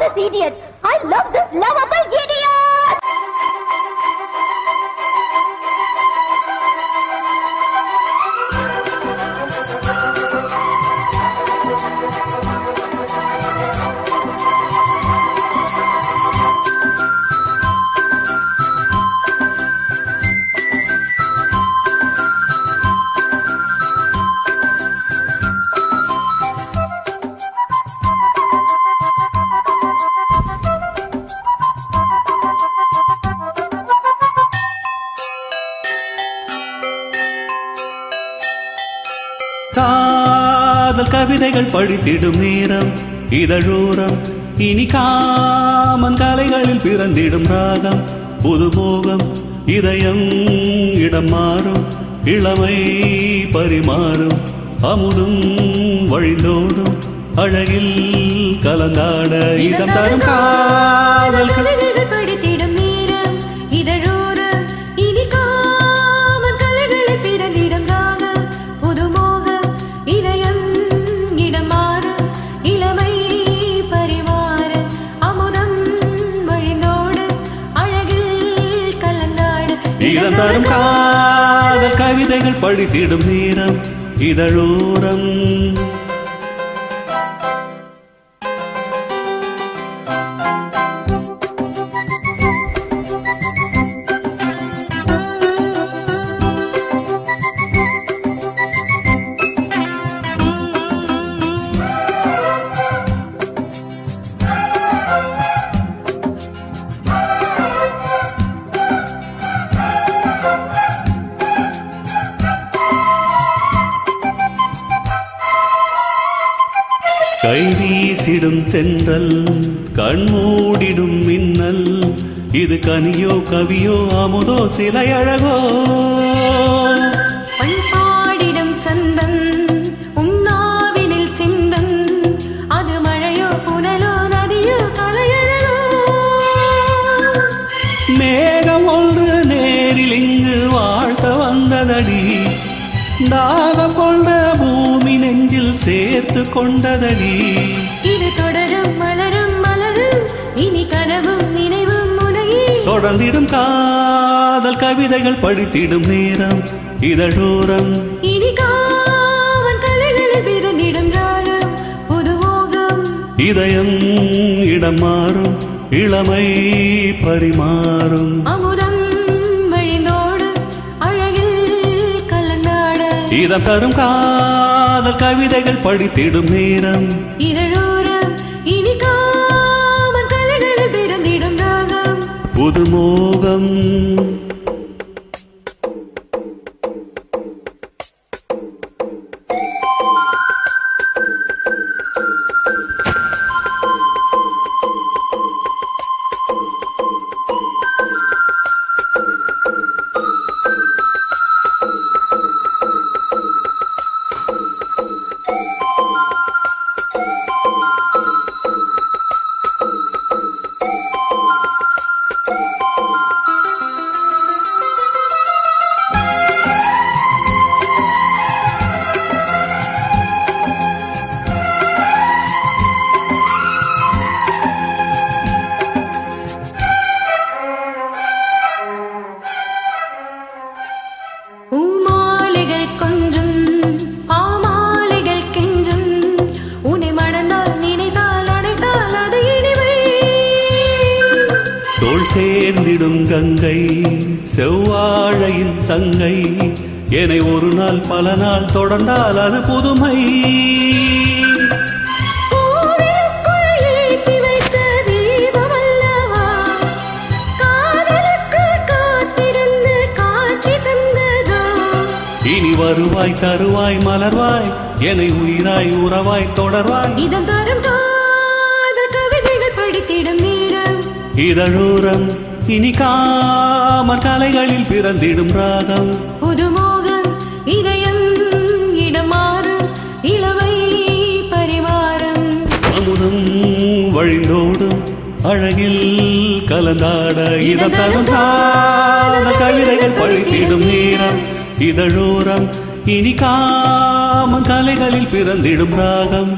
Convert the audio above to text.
this idiot. I love this lovable idiot. கவிதைகள் படித்திடும் நேரம் இதழோரம். இனி காமன் கலைகளில் பிறந்திடும் ராகம் புதுமோகம் இதயம் இடம் மாறும் இளமை பரிமாறும். அமுதும் வழிந்தோடும் அழகில் கலந்தாட இதம் தரும் காதல் தரும் காதல் கவிதைகள் பழித்திடும் நேரம் இதழோரம். வீசிடும் தென்றல் கண்மூடிடும் மின்னல். இது கனியோ கவியோ அமுதோ சிலை அழகோ பண்பாடிடும் சந்தம் உன்னாவினில் சிந்தம் அது மழையோ புனலோ நதியோ கலையழகோ. மேகம் ஒன்று நேரில் இங்கு வாழ்த்த வந்ததடி. தாகம் கொண்ட பூமி நெஞ்சில் சேர்த்து கொண்டதடி. தொடர்ந்திடும் காதல் கவிதைகள் படித்திடும் நேரம் இதழோரம். இதயம் இடம் மாறும் இளமை பரிமாறும். அமுதம் வழிந்தோடு அழகில் கலந்தாட. இதம் தரும் காதல் கவிதைகள் படித்திடும் நேரம். இதழோரம் புதுமோ? கங்கை செவ்வாழையின் தங்கை. என்னை ஒரு நாள் பல நாள் தொடர்ந்தால் அது புதுமை. இனி வருவாய் தருவாய் மலர்வாய். என்னை உயிராய் உறவாய் தொடர்வாய். இதம் தரும் காதல் கவிதைகள் படித்திடும் நேரம் இதழோரம் இனி காமன் கலைகளில் பிறந்திடும் ராகம். புதுமோகம் இதயம் இடம் மாறும் இளமை பரிவாரம். அமுதம் வழிந்தோடும் அழகில் கலந்தாட இதம் தரும் கவிதைகள் பழித்திடும் நேரம். இதழோரம் இனி காமன் கலைகளில் பிறந்திடும் ராகம்.